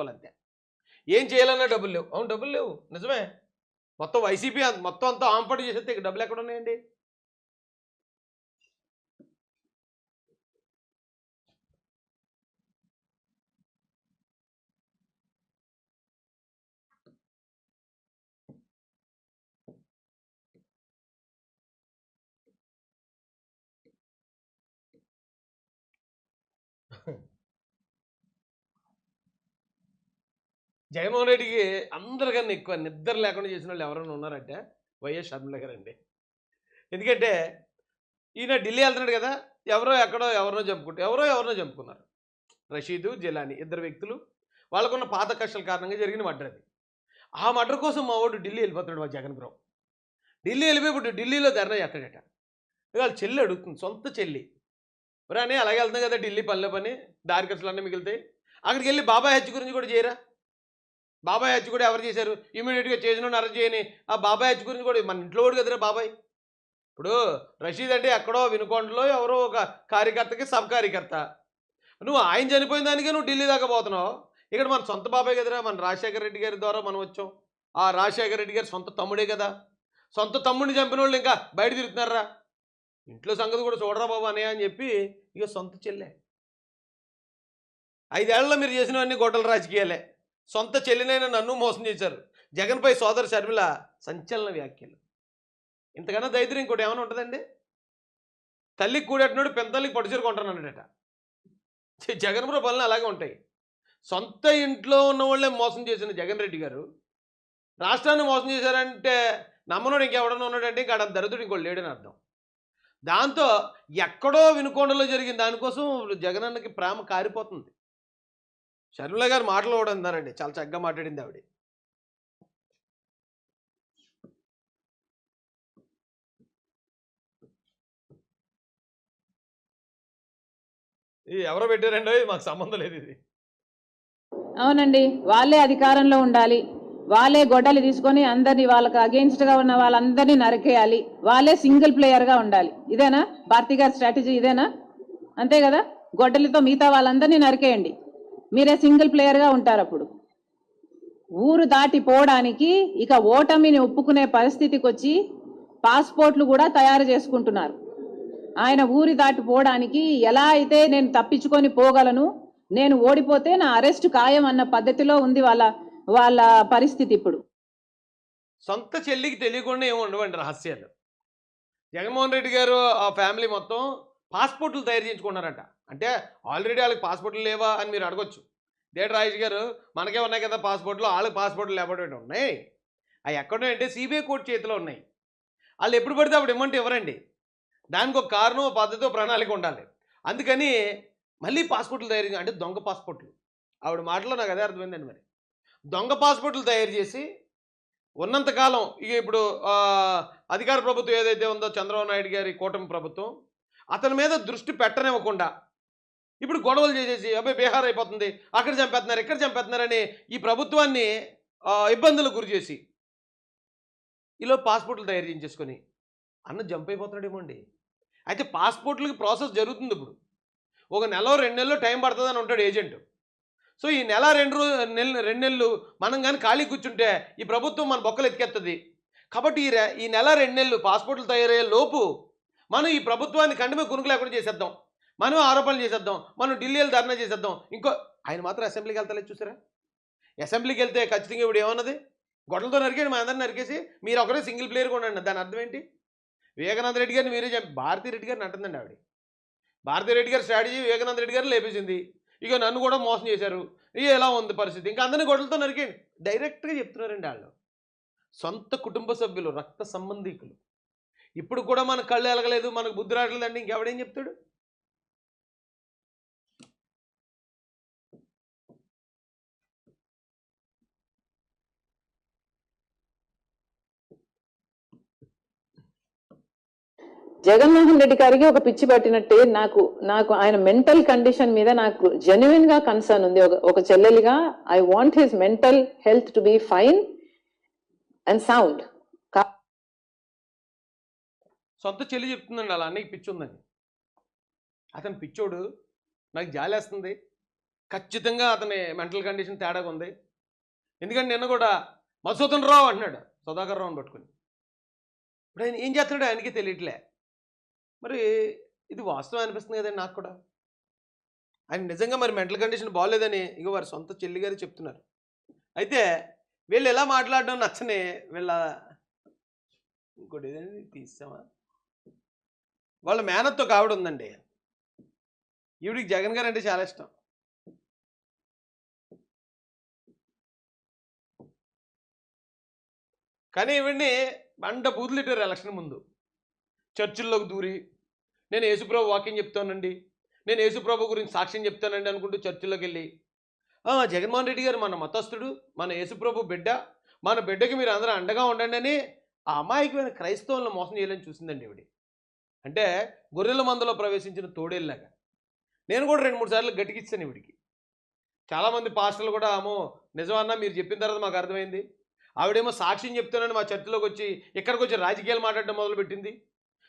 అంతే ఏం చేయాలన్నా డబ్బులు లేవు. అవును డబ్బులు లేవు. నిజమే. మొత్తం వైసీపీ మొత్తం అంతా ఆంపటి చేసేస్తే ఇక డబ్బులు ఎక్కడ ఉన్నాయండి జగన్మోహన్ రెడ్డికి అందరికన్నా ఎక్కువ నిద్ర లేకుండా చేసిన వాళ్ళు ఎవరైనా ఉన్నారంటే వైఎస్ షర్మిల గారు అండి ఎందుకంటే ఈయన ఢిల్లీ వెళ్తున్నాడు కదా ఎవరో ఎక్కడో ఎవరినో చంపుకుంటారు ఎవరో ఎవరినో చంపుకున్నారు. రషీదు జిలాని ఇద్దరు వ్యక్తులు వాళ్ళకున్న పాత కష్టాల కారణంగా జరిగిన మర్డర్ అది. ఆ మర్డర్ కోసం మా వాడు ఢిల్లీ వెళ్ళిపోతున్నాడు మా జగన్ బ్రో ఢిల్లీ వెళ్ళిపోయి ఢిల్లీలో ధర్నా చేస్తాడట. వాళ్ళ చెల్లి అడుగుతుంది సొంత చెల్లి. మరి అని అలాగే వెళ్తున్నాం కదా ఢిల్లీ పనిలో పని దారి ఖర్చులు అన్నీ మిగులుతాయి. అక్కడికి వెళ్ళి బాబాయ్ హత్య గురించి కూడా చేయరా? బాబాయ్ హత్య కూడా ఎవరు చేశారు? ఇమీడియట్గా చేసిన అరెస్ట్ చేయని ఆ బాబాయ్ హత్య గురించి కూడా మన ఇంట్లో కూడా కదరా బాబాయ్. ఇప్పుడు రషీద్ అంటే ఎక్కడో వినుకొండలో ఎవరో ఒక కార్యకర్తకి సబ్ కార్యకర్త. నువ్వు ఆయన చనిపోయిన దానికే నువ్వు ఢిల్లీ దాకా పోతున్నావు. ఇక్కడ మన సొంత బాబాయ్ కదరా? మన రాజశేఖర రెడ్డి గారి ద్వారా మనం వచ్చాం. ఆ రాజశేఖర రెడ్డి గారి సొంత తమ్ముడే కదా. సొంత తమ్ముడిని చంపిన వాళ్ళు ఇంకా బయట తిరుగుతున్నారా? ఇంట్లో సంగతి కూడా చూడరా బాబు అనే అని చెప్పి ఇక సొంత చెల్లె. ఐదేళ్ళలో మీరు చేసినవన్నీ గొడ్డల రాజకీయాలే. సొంత చెల్లినైనా నన్ను మోసం చేశారు. జగన్పై సోదరు షర్మిల సంచలన వ్యాఖ్యలు. ఇంతకన్నా దైద్యం ఇంకోటి ఏమైనా ఉంటుందండి? తల్లికి కూడేటనాడు పెంతల్లికి పట్టుచీర కొంటానన్నాడట. జగన్ బ్రో పనులు అలాగే ఉంటాయి. సొంత ఇంట్లో ఉన్న వాళ్ళే మోసం చేసిన జగన్ రెడ్డి గారు రాష్ట్రాన్ని మోసం చేశారంటే నమ్మనోడు ఇంకెవడన్నా ఉన్నాడంటే ఇంకా ఆడ దరిద్రుడు ఇంకోటి లేడని అర్థం. దాంతో ఎక్కడో వినుకొండలో జరిగిన దానికోసం జగనన్నకి ప్రేమ కారిపోతుంది. షర్మిల గారు మాటలు కూడా అన్నారండి చాలా చక్కగా మాట్లాడింది ఆవిడ. ఎవరో పెట్టారండో మాకు సంబంధం లేదు ఇది. అవునండి. వాళ్ళే అధికారంలో ఉండాలి. వాళ్ళే గొడ్డలి తీసుకొని అందరినీ వాళ్ళకి against గా ఉన్న వాళ్ళందరినీ నరికేయాలి. వాళ్ళే సింగిల్గా ఉండాలి. ఇదేనా? భారతి గారి స్ట్రాటజీ ఇదేనా? అంతే కదా? గొడ్డలితో మిగతా వాళ్ళందరినీ నరికేయండి. మీరే సింగిల్ ప్లేయర్గా ఉంటారు అప్పుడు. ఊరు దాటి పోవడానికి ఇక ఓటమిని ఒప్పుకునే పరిస్థితికి వచ్చి పాస్పోర్ట్లు కూడా తయారు చేసుకుంటున్నారు. ఆయన ఊరి దాటి పోవడానికి ఎలా అయితే నేను తప్పించుకొని పోగలను నేను ఓడిపోతే నా అరెస్ట్ ఖాయం అన్న పద్ధతిలో ఉంది వాళ్ళ వాళ్ళ పరిస్థితి ఇప్పుడు. సొంత చెల్లికి తెలియకుండా ఏమి ఉండవండి రహస్యాలు. జగన్మోహన్ రెడ్డి గారు ఆ ఫ్యామిలీ మొత్తం పాస్పోర్ట్లు తయారు చేయించుకున్నారంట. అంటే ఆల్రెడీ వాళ్ళకి పాస్పోర్ట్లు లేవా అని మీరు అడగొచ్చు. డేట రాజేష్ గారు మనకే ఉన్నాయి కదా పాస్పోర్ట్లు వాళ్ళకి పాస్పోర్ట్లు లేకపోతే ఉన్నాయి? అవి ఎక్కడో అంటే సిబిఐ కోర్టు చేతిలో ఉన్నాయి. వాళ్ళు ఎప్పుడు పడితే అప్పుడు ఇమ్మంటే ఇవ్వరండి. దానికి ఒక కారణం పద్ధతి ప్రణాళిక ఉండాలి. అందుకని మళ్ళీ పాస్పోర్ట్లు తయారు అంటే దొంగ పాస్పోర్ట్లు. ఆవిడ మాటలో నాకు అదే అర్థమైందండి మరి. దొంగ పాస్పోర్ట్లు తయారు చేసి ఉన్నంతకాలం ఇక ఇప్పుడు అధికార ప్రభుత్వం ఏదైతే ఉందో చంద్రబాబు నాయుడు గారి కూటమి ప్రభుత్వం అతని మీద దృష్టి పెట్టనివ్వకుండా. ఇప్పుడు గొడవలు చేసేసి అబ్బాయి బీహార్ అయిపోతుంది అక్కడ చంపేస్తున్నారు ఇక్కడ చంపేస్తున్నారని ఈ ప్రభుత్వాన్ని ఇబ్బందులకు గురి చేసి ఈలో పాస్పోర్ట్లు తయారు చేయించేసుకొని అన్న జంప్ అయిపోతున్నాడేమో అండి. అయితే పాస్పోర్ట్లకి ప్రాసెస్ జరుగుతుంది ఇప్పుడు. ఒక నెల రెండు నెలలు టైం పడుతుందని ఉంటాడు ఏజెంట్. సో ఈ నెల రెండు రోజు నెల రెండు నెలలు మనం కానీ ఖాళీ కూర్చుంటే ఈ ప్రభుత్వం మన బొక్కలు ఎత్తికెత్తది కాబట్టి ఈ ఈ నెల రెండు నెలలు పాస్పోర్ట్లు తయారయ్యే లోపు మనం ఈ ప్రభుత్వాన్ని కంటిమే మీద కునుకు లేకుండా చేసేద్దాం. మనం ఆరోపణలు చేసేద్దాం. మనం ఢిల్లీలో ధర్నా చేసేద్దాం. ఇంకో ఆయన మాత్రం అసెంబ్లీకి వెళ్తలేదు చూసారా? అసెంబ్లీకి వెళ్తే ఖచ్చితంగా ఇప్పుడు ఏమన్నది? గొడవలతో నరికేయండి మా అందరిని నరికేసి మీరు ఒకరే సింగిల్ ప్లేయర్ కొనండి దాని అర్థం ఏంటి? వివేకానంద రెడ్డి గారిని మీరే భారతీ రెడ్డి గారిని అంటుందండి ఆవిడ. భారతీ రెడ్డి గారి స్ట్రాటజీ వివేకానంద రెడ్డి గారిని లేపేసింది. ఇక నన్ను కూడా మోసం చేశారు. ఇక ఎలా ఉంది పరిస్థితి? ఇంకా అందరినీ గొడవలతో నరికేయండి. డైరెక్ట్గా చెప్తున్నారండి వాళ్ళు సొంత కుటుంబ సభ్యులు రక్త సంబంధీకులు. ఇప్పుడు కూడా మన కళ్ళు ఎలగలేదు మనకు బుద్ధి రావట్లేదండి ఇంకెవడేం చెప్తాడు? జగన్మోహన్ రెడ్డి గారికి ఒక పిచ్చి పట్టినట్టే నాకు నాకు ఆయన మెంటల్ కండిషన్ మీద నాకు జెన్యున్గా కన్సర్న్ ఉంది. ఒక ఒక చెల్లెలిగా I want his mental health to be fine and sound సొంత చెల్లి చెప్తుందండి అలా అన్నయ్య పిచ్చి ఉందని. అతను పిచ్చోడు నాకు జాలేస్తుంది. ఖచ్చితంగా అతని మెంటల్ కండిషన్ తేడాగా ఉంది. ఎందుకంటే నిన్న కూడా మధుసూదన్ రావు అంటున్నాడు సుధాకర్ రావుని పట్టుకుని. ఇప్పుడు ఆయన ఏం చేస్తున్నాడో ఆయనకి తెలియట్లే. మరి ఇది వాస్తవం అనిపిస్తుంది కదండి నాకు కూడా. ఆయన నిజంగా మరి మెంటల్ కండిషన్ బాగోలేదని ఇక వారి సొంత చెల్లి గారు చెప్తున్నారు. అయితే వీళ్ళు ఎలా మాట్లాడడం నచ్చని వీళ్ళ ఇంకోటి ఏదండి? తీసామా వాళ్ళ మేనత్తో కావిడ ఉందండి. ఈవిడికి జగన్ గారు అంటే చాలా ఇష్టం. కానీ ఈవిడ్ని బండ బూతులిట్టారు ఎలక్షన్ ముందు. చర్చిల్లోకి దూరి నేను యేసుప్రభు వాక్యం చెప్తానండి. నేను యేసుప్రభు గురించి సాక్ష్యం చెప్తానండి అనుకుంటూ చర్చిల్లోకి వెళ్ళి జగన్మోహన్ రెడ్డి గారు మన మతస్థుడు మన యేసుప్రభు బిడ్డ మన బిడ్డకి మీరు అందరూ అండగా ఉండండి అని ఆ అమాయకమైన క్రైస్తవులను మోసం చేయాలని చూసిందండి ఇవిడి అంటే గొర్రెల మందలో ప్రవేశించిన తోడేళ్ళలాగా నేను కూడా రెండు మూడు సార్లు గట్టికిచ్చాను ఇవిడికి చాలామంది పాస్టర్లు కూడా అమ్మో నిజమన్నా మీరు చెప్పిన తర్వాత మాకు అర్థమైంది. ఆవిడేమో సాక్ష్యం చెప్తానని మా చర్చిలోకి వచ్చి ఇక్కడికి వచ్చి రాజకీయాలు మాట్లాడడం మొదలుపెట్టింది.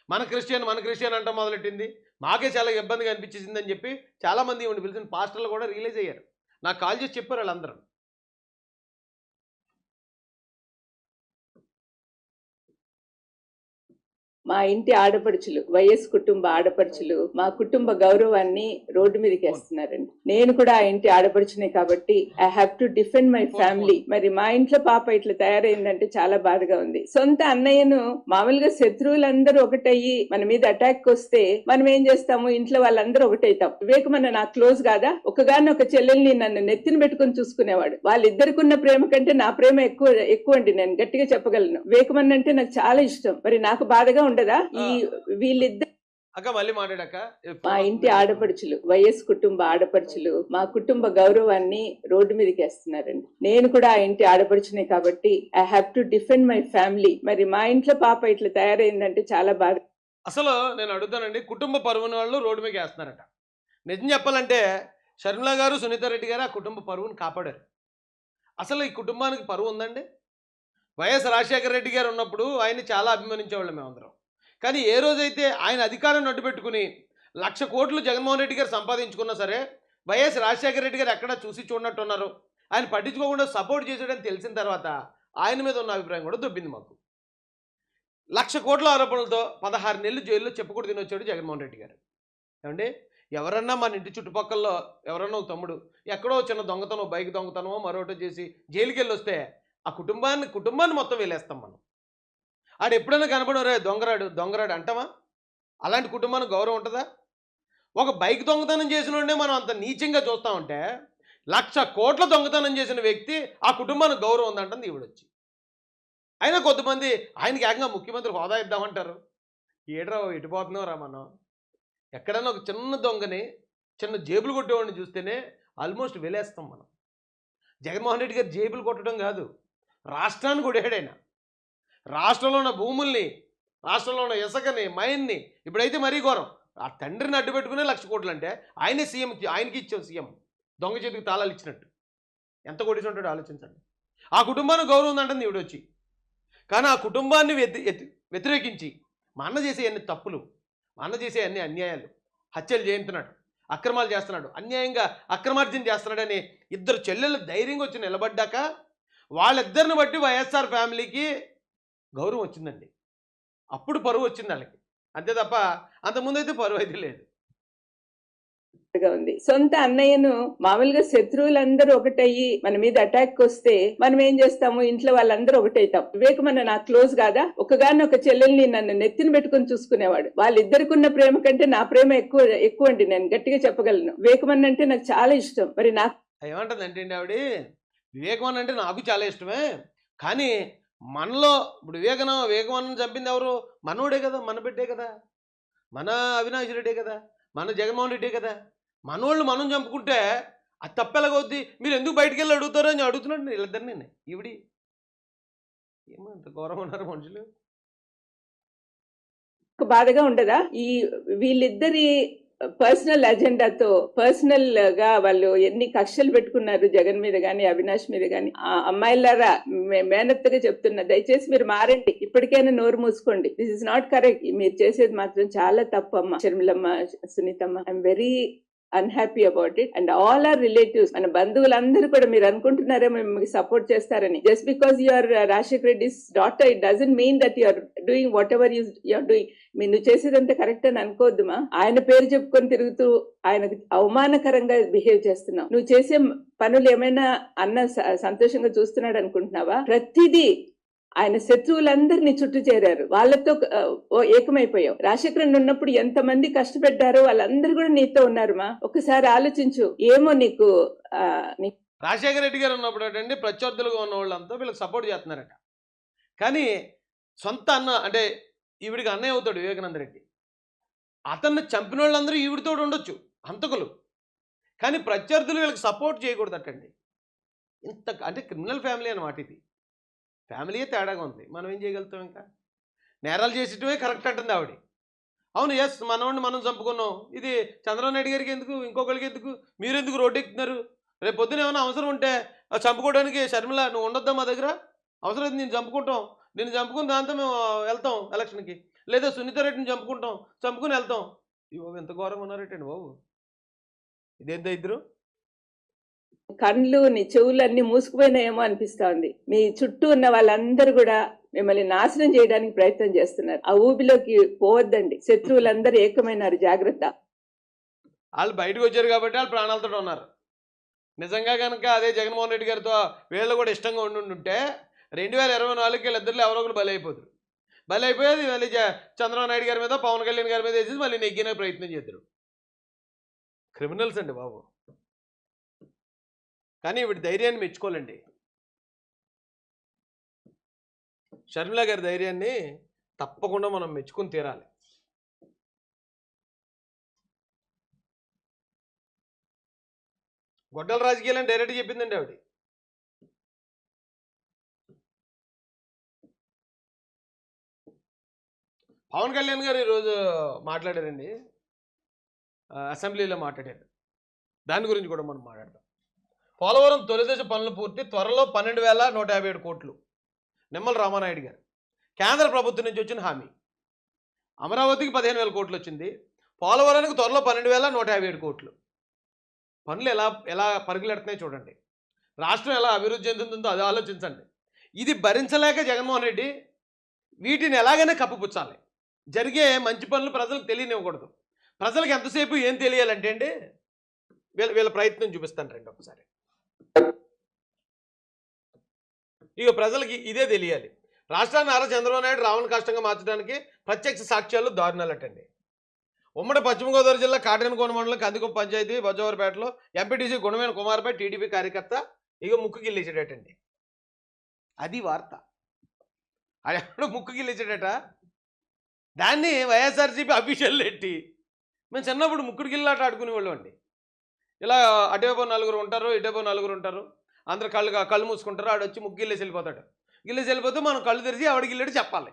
మన క్రిస్టియన్ మన క్రిస్టియన్ అంటాం మొదలెట్టింది. మాకే చాలా ఇబ్బందిగా అనిపించేసిందని చెప్పి చాలామంది ఇవన్నీ పిలిచిన పాస్టర్లు కూడా రియలైజ్ అయ్యారు. నాకు కాల్ చేసి చెప్పారు వాళ్ళందరూ. మా ఇంటి ఆడపడుచులు వైఎస్ కుటుంబ ఆడపడుచులు మా కుటుంబ గౌరవాన్ని రోడ్డు మీదకి వేస్తున్నారండి. నేను కూడా ఆ ఇంటి ఆడపడుచునే కాబట్టి I have to defend my family మరి మా ఇంట్లో పాప ఇట్లా తయారైందంటే చాలా బాధగా ఉంది. సొంత అన్నయ్యను మామూలుగా శత్రువులందరూ ఒకటయ్యి మన మీద అటాక్ వస్తే మనం ఏం చేస్తాము? ఇంట్లో వాళ్ళందరూ ఒకటైతాం. వివేకమన్న నాకు క్లోజ్ కాదా? ఒకగాని ఒక చెల్లెల్ని నన్ను నెత్తిన పెట్టుకొని చూసుకునేవాడు. వాళ్ళిద్దరికి ఉన్న ప్రేమ కంటే నా ప్రేమ ఎక్కువ ఎక్కువ అండి నేను గట్టిగా చెప్పగలను. వివేకమన్న అంటే నాకు చాలా ఇష్టం. మరి నాకు బాధగా ఉండదా ఈ వీళ్ళిద్దరు అక్క మళ్ళీ మాట్లాడాక మా ఇంటి ఆడపడుచులు వైఎస్ కుటుంబ ఆడపడుచులు మా కుటుంబ గౌరవాన్ని రోడ్డు మీదకి వేస్తున్నారండి. నేను కూడా ఆ ఇంటి ఆడపడుచునే కాబట్టి I have to defend my family మరి మా ఇంట్లో పాప ఇట్లా తయారైందంటే చాలా బాధ. అసలు నేను అడుగుతానండి కుటుంబ పరువుని వాళ్ళు రోడ్డు మీద వేస్తున్నారట. నిజం చెప్పాలంటే షర్మిల గారు సునీత రెడ్డి గారు ఆ కుటుంబ పరువుని కాపాడారు. అసలు ఈ కుటుంబానికి పరువు ఉందండి? వైఎస్ రాజశేఖర రెడ్డి గారు ఉన్నప్పుడు ఆయన్ని చాలా అభిమానించేవాళ్ళం మేమందరం. కానీ ఏ రోజైతే ఆయన అధికారం నడ్డు పెట్టుకుని లక్ష కోట్లు జగన్మోహన్ రెడ్డి గారు సంపాదించుకున్నా సరే వైఎస్ రాజశేఖర రెడ్డి గారు ఎక్కడ చూసి చూడనట్టున్నారు. ఆయన పట్టించుకోకుండా సపోర్ట్ చేసాడని తెలిసిన తర్వాత ఆయన మీద ఉన్న అభిప్రాయం కూడా దొబ్బింది మాకు. లక్ష కోట్ల ఆరోపణలతో పదహారు నెలలు జైల్లో చెప్పుకుడు తినొచ్చాడు జగన్మోహన్ రెడ్డి గారు. ఏమండి? ఎవరన్నా మన ఇంటి చుట్టుపక్కల ఎవరన్నా ఒక తమ్ముడు ఎక్కడో చిన్న దొంగతనం బైక్ దొంగతనమో మరొకటో చేసి జైలుకి వెళ్ళి వస్తే ఆ కుటుంబాన్ని కుటుంబాన్ని మొత్తం వెళ్ళేస్తాం మనం. ఆడు ఎప్పుడైనా కనపడరే దొంగరాడు దొంగరాడు అంటావా? అలాంటి కుటుంబానికి గౌరవం ఉంటుందా? ఒక బైక్ దొంగతనం చేసిన మనం అంత నీచంగా చూస్తా ఉంటే లక్ష కోట్ల దొంగతనం చేసిన వ్యక్తి ఆ కుటుంబానికి గౌరవం ఉందంటుంది ఈవిడొచ్చి అయినా కొంతమంది ఆయనకి ఏకంగా ముఖ్యమంత్రి హోదా ఇద్దామంటారు. ఏడ్రా ఇటుపోతున్నావురా మనం? ఎక్కడైనా ఒక చిన్న దొంగని చిన్న జేబులు కొట్టేవాడిని చూస్తేనే ఆల్మోస్ట్ వెలేస్తాం మనం. జగన్మోహన్ రెడ్డి గారు జేబులు కొట్టడం కాదు రాష్ట్రాన్ని కొట్టాడైనా రాష్ట్రంలో ఉన్న భూముల్ని రాష్ట్రంలో ఉన్న ఇసుకని మైన్ని ఇప్పుడైతే మరీ ఘోరం. ఆ తండ్రిని అడ్డు పెట్టుకునే లక్ష కోట్లు అంటే ఆయనే సీఎం ఆయనకి ఇచ్చాం సీఎం. దొంగ చేతికి తాళాలు ఇచ్చినట్టు. ఎంత కొట్టించుంటాడు ఉంటాడో ఆలోచించండి. ఆ కుటుంబానికి గౌరవం ఉందంటుంది ఈవిడ వచ్చి కానీ ఆ కుటుంబాన్ని వ్యతిరేకించి మా అన్న చేసే అన్ని తప్పులు మా అన్న చేసే అన్ని అన్యాయాలు హత్యలు చేయించున్నాడు అక్రమాలు చేస్తున్నాడు అన్యాయంగా అక్రమార్జన చేస్తున్నాడని ఇద్దరు చెల్లెలు ధైర్యంగా వచ్చి నిలబడ్డాక వాళ్ళిద్దరిని బట్టి వైఎస్ఆర్ ఫ్యామిలీకి గౌరవం వచ్చిందండి. అప్పుడు పరువు వచ్చింది వాళ్ళకి అంతే తప్ప అంతకుముందు అయితే పరువు అయితే లేదు. ఉంది. సొంత అన్నయ్యను మామూలుగా శత్రువులందరూ ఒకటయ్యి మన మీద అటాక్ వస్తే మనం ఏం చేస్తాము? ఇంట్లో వాళ్ళందరూ ఒకటైతాం. వివేకమన్న నాకు క్లోజ్ కాదా? ఒకగాని ఒక చెల్లెల్ని నన్ను నెత్తిన పెట్టుకొని చూసుకునేవాడు. వాళ్ళిద్దరికి ఉన్న ప్రేమ కంటే నా ప్రేమ ఎక్కువ ఎక్కువ అండి. నేను గట్టిగా చెప్పగలను. వివేకమన్న అంటే నాకు చాలా ఇష్టం. మరి నాకు ఏమంటుంది అంటే ఆవిడ? వివేకవన్ అంటే నాకు చాలా ఇష్టమే. కానీ మనలో ఇప్పుడు వివేకన వివేకవన్ చంపింది ఎవరు? మనోడే కదా మన బిడ్డే కదా. మన అవినాష్ రెడ్డే కదా మన జగన్మోహన్ రెడ్డే కదా. మనోళ్ళు మనం చంపుకుంటే అది తప్పెలాగవుద్ది? మీరు ఎందుకు బయటికి వెళ్ళి అడుగుతారో అని అడుగుతున్నాడు వీళ్ళిద్దరిని నేను. ఈవిడి. ఏమో ఇంత గౌరవం ఉన్నారు మనుషులు. బాధగా ఉండదా? ఈ వీళ్ళిద్దరి పర్సనల్ అజెండాతో పర్సనల్గా వాళ్ళు ఎన్ని కక్షలు పెట్టుకున్నారు జగన్ మీద గాని అవినాష్ మీద గాని. ఆ అమ్మాయిలారా మే- మేనత్తగా చెప్తున్నా దయచేసి మీరు మారండి. ఇప్పటికైనా నోరు మూసుకోండి. దిస్ ఇస్ నాట్ కరెక్ట్ మీరు చేసేది మాత్రం చాలా తప్పమ్మ అమ్మ. షర్మిలమ్మ సునీతమ్మ. I'm very unhappy about it and all our relatives మన బంధువులందరూ కూడా మీరు అనుకుంటున్నారేమో మీకు సపోర్ట్ చేస్తారని. Just because your Rajasekhar Reddy's daughter it doesn't mean that you're doing whatever you you're doing మీరు నువ్వు చేసేదంతా కరెక్ట్ అని అనుకోవద్దుమా? ఆయన పేరు చెప్పుకొని తిరుగుతూ ఆయన అవమానకరంగా బిహేవ్ చేస్తున్నావు. నువ్వు చేసే పనులు ఏమైనా అన్న స- సంతోషంగా చూస్తున్నాడు అనుకుంటున్నావా? ప్రతిదీ ఆయన శత్రువులందరినీ చుట్టూ చేరారు. వాళ్ళతో ఓ ఏకమైపోయావు. రాజశేఖరన్ ఉన్నప్పుడు ఎంతమంది కష్టపెట్టారో వాళ్ళందరూ కూడా నీతో ఉన్నారు మా. ఒకసారి ఆలోచించు. ఏమో నీకు నీ రాజశేఖర రెడ్డి గారు ఉన్నప్పుడు ఏంటంటే ప్రత్యర్థులుగా ఉన్న వాళ్ళంతా వీళ్ళకి సపోర్ట్ చేస్తున్నారట. కానీ సొంత అన్న అంటే ఈవిడికి అన్నయ్య అవుతాడు వివేకానంద రెడ్డి. అతన్ని చంపిన వాళ్ళందరూ ఈవిడితో ఉండొచ్చు. హంతకులు. కానీ ప్రత్యర్థులు వీళ్ళకి సపోర్ట్ చేయకూడదటండి. ఇంత అంటే క్రిమినల్ ఫ్యామిలీ అన్నమాట ఇది. ఫ్యామిలీయే తేడాగా ఉంది. మనం ఏం చేయగలుగుతాం ఇంకా? నేరాలు చేసేటమే కరెక్ట్ అంటుంది ఆవిడ. అవును ఎస్ మనవాడిని మనం చంపుకున్నాం. ఇది చంద్రబాబు నాయుడు గారికి ఎందుకు? ఇంకొకరికి ఎందుకు? మీరు ఎందుకు రోడ్డు ఎక్కుతున్నారు రేపు పొద్దున ఏమైనా అవసరం ఉంటే చంపుకోవడానికి షర్మిల నువ్వు ఉండొద్దా మా దగ్గర? అవసరం అయితే నేను చంపుకుంటాం. నేను చంపుకుని దాంతో మేము వెళ్తాం ఎలక్షన్కి. లేదా సునీతారెడ్డిని చంపుకుంటాం. చంపుకుని వెళ్తాం. ఈ ఎంత ఘోరంగా ఉన్నారేటండి బాబు. ఇదేంత ఇద్దరు? కండ్లు నీ చెవులు మూసుకుపోయినాయేమో అనిపిస్తా ఉంది మీ చుట్టూ ఉన్న వాళ్ళందరూ కూడా మిమ్మల్ని నాశనం చేయడానికి ప్రయత్నం చేస్తున్నారు. ఆ ఊబిలోకి పోవద్దండి. శత్రువులందరూ ఏకమైనారు. జాగ్రత్త. వాళ్ళు బయటకు వచ్చారు కాబట్టి వాళ్ళు ప్రాణాలతో ఉన్నారు. నిజంగా కనుక అదే జగన్మోహన్ రెడ్డి గారితో వీళ్ళు కూడా ఇష్టంగా ఉండి ఉంటే రెండు వేల ఇరవై నాలుగుకి వీళ్ళిద్దరిలో ఎవరో ఒకరు బలైపోతారు. బలైపోయేది అయిపోయేది మళ్ళీ చంద్రబాబు నాయుడు గారి మీద పవన్ కళ్యాణ్ గారి మీద వేసి మళ్ళీ నెగ్గిన ప్రయత్నం చేద్దరు క్రిమినల్స్ అండి బాబు. కానీ వీడి ధైర్యాన్ని మెచ్చుకోవాలండి. షర్మిల గారి ధైర్యాన్ని తప్పకుండా మనం మెచ్చుకుని తీరాలి. గొడ్డల రాజకీయాలని డైరెక్ట్ చెప్పిందండి ఆవిడ. పవన్ కళ్యాణ్ గారు ఈరోజు మాట్లాడారండి. అసెంబ్లీలో మాట్లాడారు. దాని గురించి కూడా మనం మాట్లాడదాం. పోలవరం తొలిదశ పనులు పూర్తి త్వరలో పన్నెండు వేల నూట యాభై ఏడు కోట్లు. నిమ్మల రామానాయుడు గారు. కేంద్ర ప్రభుత్వం నుంచి వచ్చిన హామీ. అమరావతికి పదిహేను వేల కోట్లు వచ్చింది. పోలవరానికి త్వరలో పన్నెండు వేల నూట యాభై ఏడు కోట్లు. పనులు ఎలా ఎలా పరుగులెడుతున్నాయి చూడండి. రాష్ట్రం ఎలా అభివృద్ధి చెందుతుందో అది ఆలోచించండి. ఇది భరించలేక జగన్మోహన్ రెడ్డి వీటిని ఎలాగైనా కప్పుపుచ్చాలి. జరిగే మంచి పనులు ప్రజలకు తెలియనివ్వకూడదు. ప్రజలకు ఎంతసేపు ఏం తెలియాలంటే అండి వీళ్ళ వీళ్ళ ప్రయత్నం చూపిస్తాను రండి ఒకసారి. ఇక ప్రజలకి ఇదే తెలియాలి. రాష్ట్రాన్ని నారా చంద్రబాబు నాయుడు రావణ కష్టంగా మార్చడానికి ప్రత్యక్ష సాక్ష్యాలు దారుణాలటండి ఉమ్మడి పశ్చిమ గోదావరి జిల్లా కాటనకోన మండలం కందికొప్ప పంచాయతీ బొజ్జవరపేటలో ఎంపీటీసీ గుణమైన కుమార్పై టీడీపీ కార్యకర్త ఇక ముక్కు గిల్లేసాడటండి అది వార్త. అది ఎప్పుడు ముక్కు గిల్లేసాడట దాన్ని వైఎస్ఆర్సీపీ అఫీషియల్ పెట్టి మేము చిన్నప్పుడు ముక్కుడు గిల్లాట ఆడుకునేవాళ్ళం అండి. ఇలా అటువైపు నలుగురు ఉంటారు ఇటువైపు నలుగురు ఉంటారు. అందరు కళ్ళు కళ్ళు మూసుకుంటారు ఆడు వచ్చి ముక్కు గిల్లేసి వెళ్ళిపోతాడు. గిల్లేసి వెళ్ళిపోతే మనం కళ్ళు తెరిచి ఆవిడ గిల్లేడు చెప్పాలి.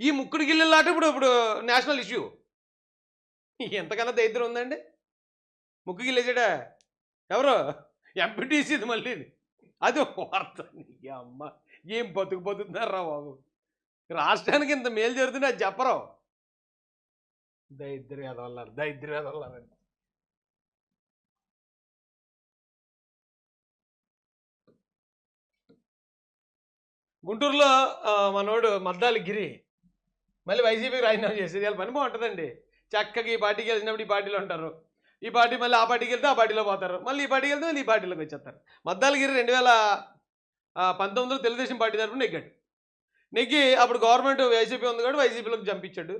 ఈ ముక్కుడు గిల్లెలాట ఇప్పుడు ఇప్పుడు నేషనల్ ఇష్యూ. ఎంతకన్నా దరిద్రం ఉందండి. ముక్కు గిల్లేసాడా? ఎవరు? ఎంపీటీసీది మళ్ళీ. అది వార్త. అమ్మ ఏం బతుకు బతుకుతున్నారా బాబు. రాష్ట్రానికి ఇంత మేలు జరుగుతుంది అది చెప్పరావు దరిద్ర ఎదవల్లారు దరిద్ర ఎదవల్లారండి గుంటూరులో మనోడు మద్దాలి గిరి. మళ్ళీ వైసీపీకి రాజీనామా చేసేది వాళ్ళ పని బాగుంటుందండి. చక్కగా ఈ పార్టీకి వెళ్ళినప్పుడు ఈ పార్టీలో ఉంటారు. ఈ పార్టీ మళ్ళీ ఆ పార్టీకి వెళ్తే ఆ పార్టీలో పోతారు. మళ్ళీ ఈ పార్టీకి వెళ్తే మళ్ళీ ఈ పార్టీలోకి వచ్చేస్తారు. మద్దాలగిరి రెండు వేల పంతొమ్మిదిలో తెలుగుదేశం పార్టీ తరఫున నెగ్గాడు. నెగ్గి అప్పుడు గవర్నమెంట్ వైసీపీ ఉంది కాబట్టి వైసీపీలోకి చంపించాడు.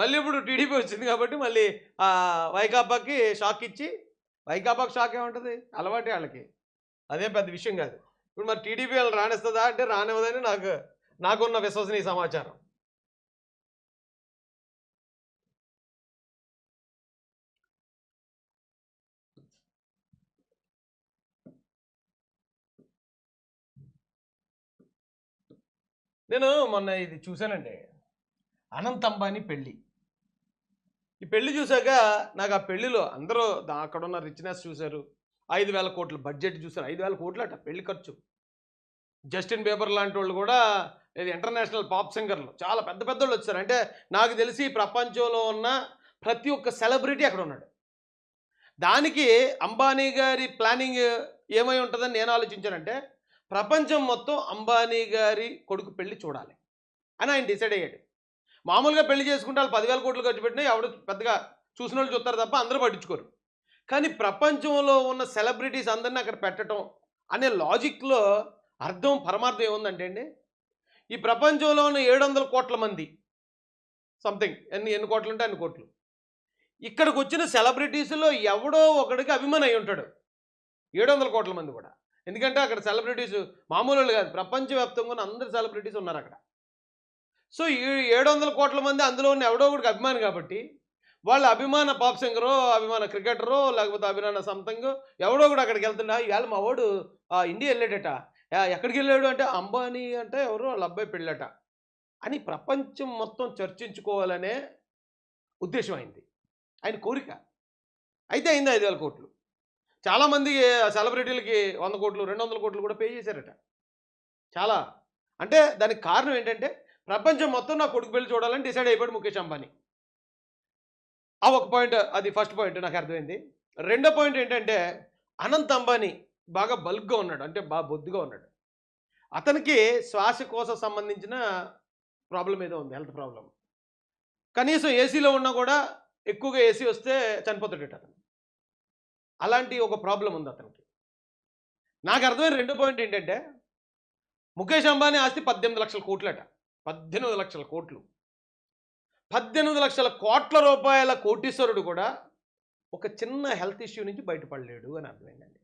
మళ్ళీ ఇప్పుడు టీడీపీ వచ్చింది కాబట్టి మళ్ళీ వైకాపాకి షాక్ ఇచ్చి వైకాపాకి షాక్ ఏముంటుంది? అలవాటే వాళ్ళకి. అదేం పెద్ద విషయం కాదు. ఇప్పుడు మరి టీడీపీ వాళ్ళు రాణిస్తుందా అంటే రానివ్వదని నాకు నాకున్న విశ్వసనీయ సమాచారం. నేను మొన్న ఇది చూశానండి. అనంత అంబానీ పెళ్ళి. ఈ పెళ్ళి చూశాక నాకు ఆ పెళ్ళిలో అందరూ అక్కడ ఉన్న రిచ్నెస్ చూశారు. ఐదు వేల కోట్ల బడ్జెట్ చూసారు ఐదు వేల కోట్లు అట పెళ్ళి ఖర్చు. జస్టిన్ బీబర్ లాంటి వాళ్ళు కూడా ఇది ఇంటర్నేషనల్ పాప్ సింగర్లు. చాలా పెద్ద పెద్ద వాళ్ళు వచ్చారు. అంటే నాకు తెలిసి ప్రపంచంలో ఉన్న ప్రతి ఒక్క సెలబ్రిటీ అక్కడ ఉన్నాడు. దానికి అంబానీ గారి ప్లానింగ్ ఏమై ఉంటుందని నేను ఆలోచించానంటే ప్రపంచం మొత్తం అంబానీ గారి కొడుకు పెళ్ళి చూడాలి అని ఆయన డిసైడ్ అయ్యాడు. మామూలుగా పెళ్ళి చేసుకుంటే వాళ్ళు పదివేల కోట్లు ఖర్చు పెట్టినా ఎవడు పెద్దగా చూసిన వాళ్ళు చూస్తారు తప్ప అందరూ పట్టించుకోరు. కానీ ప్రపంచంలో ఉన్న సెలబ్రిటీస్ అందరినీ అక్కడ పెట్టడం అనే లాజిక్లో అర్థం పరమార్థం ఏముందంటే అండి? ఈ ప్రపంచంలో ఉన్న ఏడు వందల కోట్ల మంది. సంథింగ్. ఎన్ని ఎన్ని కోట్లు ఉంటే అన్ని కోట్లు. ఇక్కడికి వచ్చిన సెలబ్రిటీస్లో ఎవడో ఒకడికి అభిమాని అయి ఉంటాడు. ఏడు వందల కోట్ల మంది కూడా. ఎందుకంటే అక్కడ సెలబ్రిటీస్ మామూలు వాళ్ళు కాదు. ప్రపంచవ్యాప్తంగా ఉన్న అందరు సెలబ్రిటీస్ ఉన్నారు అక్కడ. సో ఈ ఏడు వందల కోట్ల మంది అందులో ఉన్న ఎవడో ఒకడికి అభిమాని కాబట్టి వాళ్ళ అభిమాన పాప్ సింగరో అభిమాన క్రికెటరో లేకపోతే అభిమాన సంథింగ్ ఎవడో కూడా అక్కడికి వెళ్తున్నా ఇవాళ మా వాడు ఇండియా వెళ్ళాడట. ఎక్కడికి వెళ్ళాడు? అంటే అంబానీ అంటే ఎవరో వాళ్ళ అబ్బాయి పెళ్ళట. అని ప్రపంచం మొత్తం చర్చించుకోవాలనే ఉద్దేశం అయింది ఆయన కోరిక. అయితే అయింది ఐదు వేల కోట్లు. చాలామంది సెలబ్రిటీలకి వంద కోట్లు రెండు వందల కోట్లు కూడా పే చేశారట. చాలా. అంటే దానికి కారణం ఏంటంటే ప్రపంచం మొత్తం నా కొడుకు పెళ్ళి చూడాలని డిసైడ్ అయిపోయాడు ముఖేష్ అంబానీ. ఆ ఒక పాయింట్ అది ఫస్ట్ పాయింట్ నాకు అర్థమైంది. రెండో పాయింట్ ఏంటంటే అనంత్ అంబానీ బాగా బల్క్గా ఉన్నాడు. అంటే బాగా బొద్దుగా ఉన్నాడు. అతనికి శ్వాసకోశ సంబంధించిన ప్రాబ్లం ఏదో ఉంది హెల్త్ ప్రాబ్లం కనీసం ఏసీలో ఉన్నా కూడా ఎక్కువగా ఏసీ వస్తే చనిపోతాడట అతను. అలాంటి ఒక ప్రాబ్లం ఉంది అతనికి. నాకు అర్థమైన రెండో పాయింట్ ఏంటంటే ముఖేష్ అంబానీ ఆస్తి పద్దెనిమిది లక్షల కోట్లట. పద్దెనిమిది లక్షల కోట్లు. పద్దెనిమిది లక్షల కోట్ల రూపాయల కోటీశ్వరుడు కూడా ఒక చిన్న హెల్త్ ఇష్యూ నుంచి బయటపడలేడు అని అర్థమైందండి.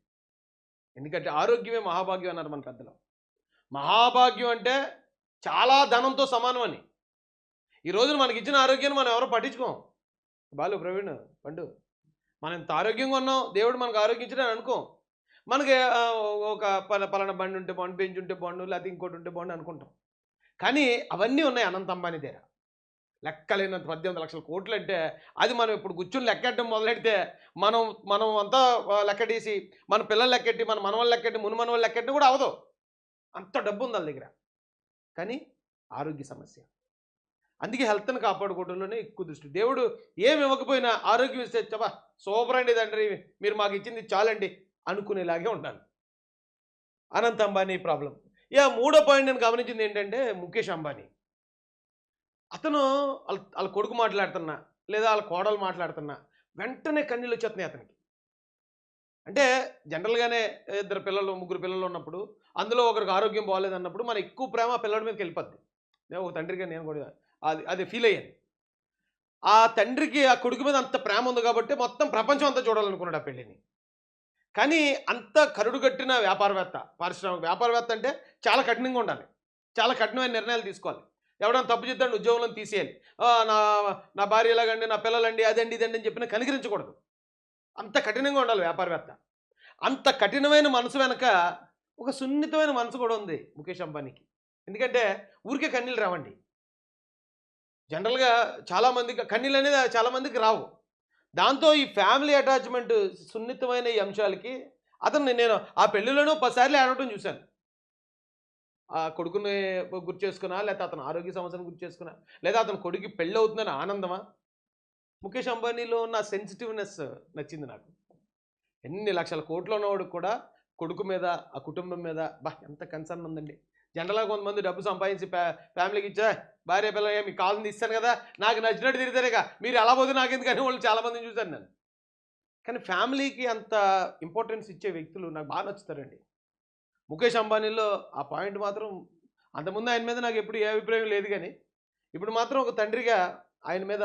ఎందుకంటే ఆరోగ్యమే మహాభాగ్యం అన్నారు మన పెద్దలు. మహాభాగ్యం అంటే చాలా ధనంతో సమానం అని. ఈ రోజున మనకి ఇచ్చిన ఆరోగ్యాన్ని మనం ఎవరో పట్టించుకోం. బాలు ప్రవీణ్ పండు మనం ఇంత ఆరోగ్యంగా ఉన్నాం దేవుడు మనకు ఆరోగ్యించడం అనుకోం. మనకి ఒక పల పలానా బండి ఉంటే బాగుండు పెంచుంటే ఉంటే బాగుండు లేకపోతే ఇంకోటి ఉంటే బాగుండు అనుకుంటాం. కానీ అవన్నీ ఉన్నాయి అనంత అంబానీ దగ్గర. లెక్కలేనంత పద్దెనిమిది లక్షల కోట్లు అంటే అది మనం ఇప్పుడు కూర్చొని లెక్కెట్టడం మొదలెడితే మనం మనం అంతా లెక్కటేసి లెక్కడేసి మన పిల్లలు లెక్కెట్టి మన మనవాళ్ళు లెక్కెట్టి మును మనవాళ్ళు లెక్కెట్టి కూడా అవదు. అంత డబ్బు ఉంది వాళ్ళ దగ్గర. కానీ ఆరోగ్య సమస్య. అందుకే హెల్త్ని కాపాడుకోవడంలోనే ఎక్కువ దృష్టి. దేవుడు ఏమి ఇవ్వకపోయినా ఆరోగ్యం ఇస్తే చెప్పా సూపర్ అండి తండ్రి మీరు మాకు ఇచ్చింది చాలండి అనుకునేలాగే ఉండాలి. అనంత అంబానీ ప్రాబ్లం. ఇక మూడో పాయింట్ నేను గమనించింది ఏంటంటే ముఖేష్ అంబానీ. అతను వాళ్ళ వాళ్ళ కొడుకు మాట్లాడుతున్నా లేదా వాళ్ళ కోడలు మాట్లాడుతున్నా వెంటనే కన్నీళ్ళు వచ్చేస్తున్నాయి అతనికి. అంటే జనరల్గానే ఇద్దరు పిల్లలు ముగ్గురు పిల్లలు ఉన్నప్పుడు అందులో ఒకరికి ఆరోగ్యం బాగాలేదన్నప్పుడు మన ఎక్కువ ప్రేమ ఆ పిల్లడి మీదకి వెళ్ళిపోద్ది. నేను ఒక తండ్రిగా నేను కూడా అది అది ఫీల్ అయ్యాను ఆ తండ్రికి ఆ కొడుకు మీద అంత ప్రేమ ఉంది కాబట్టి మొత్తం ప్రపంచం అంతా చూడాలనుకున్నాడు ఆ పెళ్ళిని. కానీ అంత కరుడు కట్టిన వ్యాపారవేత్త పారిశ్రామిక వ్యాపారవేత్త అంటే చాలా కఠినంగా ఉండాలి. చాలా కఠినమైన నిర్ణయాలు తీసుకోవాలి. ఎవడైనా తప్పు చేద్దాడు ఉద్యోగంలో తీసేయాలి నా నా భార్య ఎలాగండి నా పిల్లలండి అదండి ఇదండి అని చెప్పిన కనికరించకూడదు. అంత కఠినంగా ఉండాలి వ్యాపారవేత్త. అంత కఠినమైన మనసు వెనక ఒక సున్నితమైన మనసు కూడా ఉంది ముఖేష్ అంబానీకి. ఎందుకంటే ఊరికే కన్నీళ్ళు రావండి. జనరల్గా చాలామందికి కన్నీళ్ళు అనేది చాలామందికి రావు. దాంతో ఈ ఫ్యామిలీ అటాచ్మెంట్ సున్నితమైన ఈ అంశాలకి అతను నేను ఆ పెళ్ళిలోనూ పదిసార్లు ఆడటం చూశాను. ఆ కొడుకుని గుర్తు చేసుకున్నా? లేకపోతే అతను ఆరోగ్య సమస్యను గుర్తు చేసుకున్నా? లేదా అతను కొడుకు పెళ్ళి అవుతుందని ఆనందమా? ముఖేష్ అంబానీలో ఉన్న సెన్సిటివ్నెస్ నచ్చింది నాకు. ఎన్ని లక్షల కోట్లు ఉన్నవాడు కూడా కొడుకు మీద ఆ కుటుంబం మీద బా ఎంత కన్సర్న్ ఉందండి. జనరల్గా కొంతమంది డబ్బు సంపాదించి ఫ్యామిలీకి ఇచ్చా భార్య పిల్లలు మీ కావాలని ఇస్తాను కదా నాకు నచ్చినట్టు తిరిగితేనేగా మీరు ఎలా పోతే నాకు ఎందుకని వాళ్ళు చాలామందిని చూశాను నేను. కానీ ఫ్యామిలీకి అంత ఇంపార్టెన్స్ ఇచ్చే వ్యక్తులు నాకు బాగా నచ్చుతారండి. ముఖేష్ అంబానీలో ఆ పాయింట్ మాత్రం అంతకుముందు ఆయన మీద నాకు ఎప్పుడు ఏ అభిప్రాయం లేదు కానీ ఇప్పుడు మాత్రం ఒక తండ్రిగా ఆయన మీద